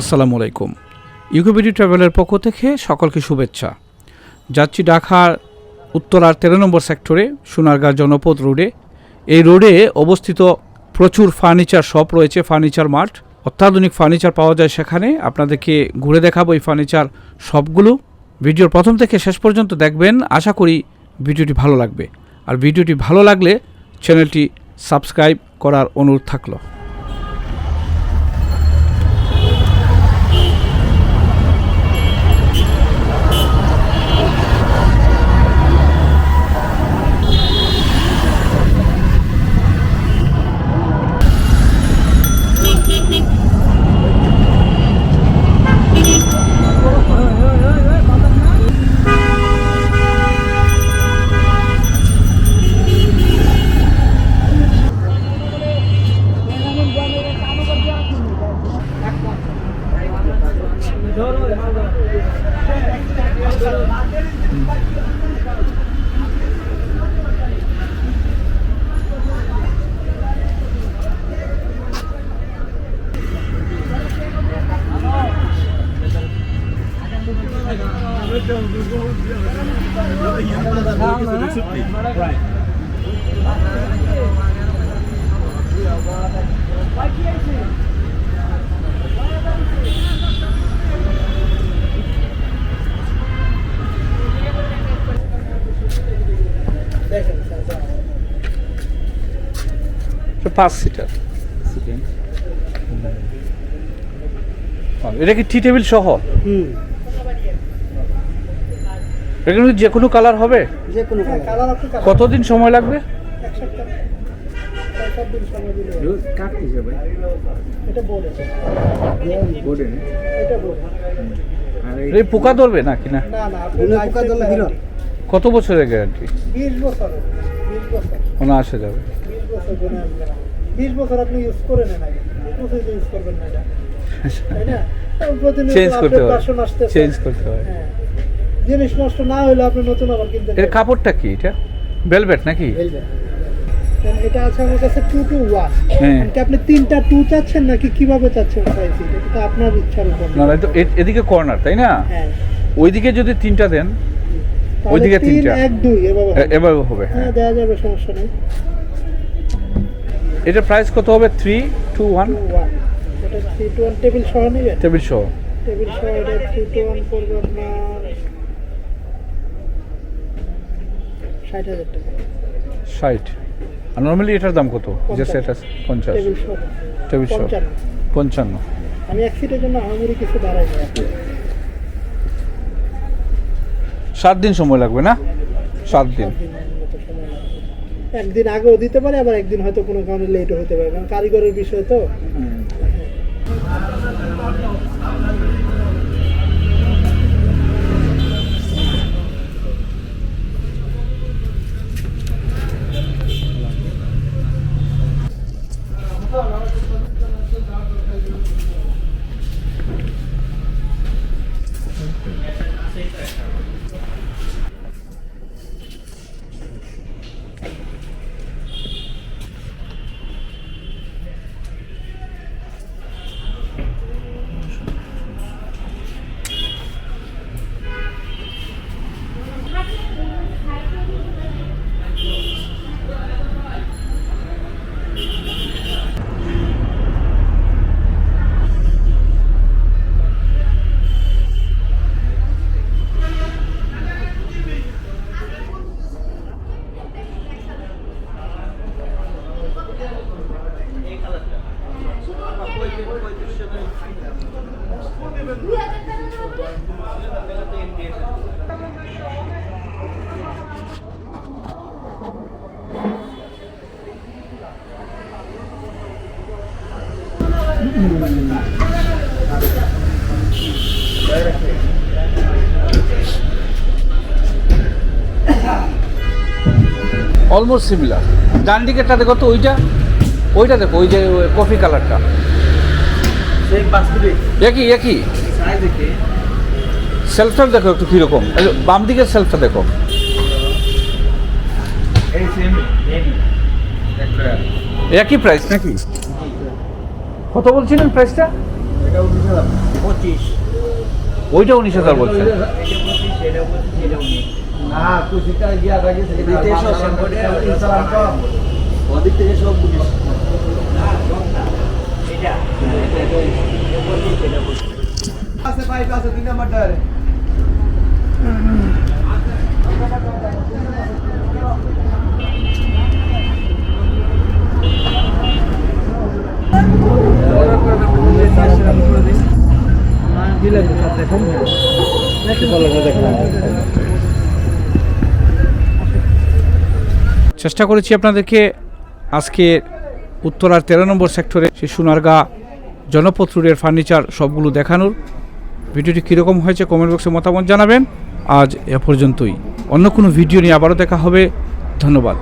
আসসালামু আলাইকুম। ইউকোবিডি ট্রাভেলের পক্ষ থেকে সকলকে শুভেচ্ছা। যাচ্ছি ঢাকার উত্তরার তেরো নম্বর সেক্টরে, সোনারগাঁ জনপদ রোডে। এই রোডে অবস্থিত প্রচুর ফার্নিচার শপ রয়েছে, ফার্নিচার মার্ট। অত্যাধুনিক ফার্নিচার পাওয়া যায় সেখানে। আপনাদেরকে ঘুরে দেখাবো এই ফার্নিচার শপগুলো। ভিডিওর প্রথম থেকে শেষ পর্যন্ত দেখবেন। আশা করি ভিডিওটি ভালো লাগবে। আর ভিডিওটি ভালো লাগলে চ্যানেলটি সাবস্ক্রাইব করার অনুরোধ থাকল। পাঁচ সিটার এটা কি টি টেবিল সহ? হুম। এটা যে কোনো কালার হবে? যে কোনো কালার। কতদিন সময় লাগবে? হবে। এই পোকা ধরবে না? না না। কত বছরের গ্যারান্টি মনে আসে যাবে? বছর আপনি ইউজ করে নেন ইউজ করবেন না চেঞ্জ করতে হয়। চেঞ্জ করতে হয়। হ্যাঁ। জিনিস নষ্ট না হলে আপনি নতুন আবার কিনতে এর কাপড়টা কি এটা? ভেলভেট নাকি? এটা আছে আমার কাছে টু টু ওয়ান। আপনি তিনটা টু চাচ্ছেন নাকি? কীভাবে চাচ্ছেন এটা আপনার ইচ্ছার উপর। না তো এদিকে কর্নার তাই না? হ্যাঁ। ওইদিকে যদি তিনটা দেন ওইদিকে তিন, তিনটা। এক দুই এভাবে। এভাবে হবে হ্যাঁ। হ্যাঁ দেওয়া যাবে সমস্যা নেই। এটা প্রাইস কত হবে? থ্রি টু ওয়ান টেবিল সহ নেবেন? টেবিল সহ। টেবিল সহ এটা থ্রি টু ওয়ান করবে আপনার ষাট হাজার টাকা। ষাট। আর নর্মালি এটার দাম কত? যে সেট আছে পঞ্চাশ। টেবিল সহ পঞ্চান্ন। আমি এক সিটের জন্য আহামরি কিছু বাড়াই সাত দিন সময় লাগবে না? সাত দিন। একদিন আগেও দিতে পারে আবার একদিন হয়তো কোনো কারণে লেটও হতে পারে। কারণ কারিগরের বিষয় তো। অলমোস্ট সিমিলার ডান দিকেরটা দেখো তো ওইটা? ওইটা দেখো ওই যে কফি কালারটা একই একই। সেলফটা দেখো একটু কীরকম। বাম দিকের সেলফটা দেখো। একই প্রাইস নাকি? কত বলছিলেন প্রাইসটা এটা উনিশ পঁচিশ। ওইটা উনিশ হাজার বলছেন। না কুচিটা গিয়া থেকে ওদিক থেকে সব আছে নাম্বারটার চেষ্টা করেছি আপনাদেরকে আজকে উত্তরার তেরো নম্বর সেক্টরে সেই সোনারগা জনপথ রোডের ফার্নিচার সবগুলো দেখানোর। ভিডিওটি কীরকম হয়েছে কমেন্ট বক্সে মতামত জানাবেন। আজ এ পর্যন্তই। অন্য কোনো ভিডিও নিয়ে আবারও দেখা হবে। ধন্যবাদ।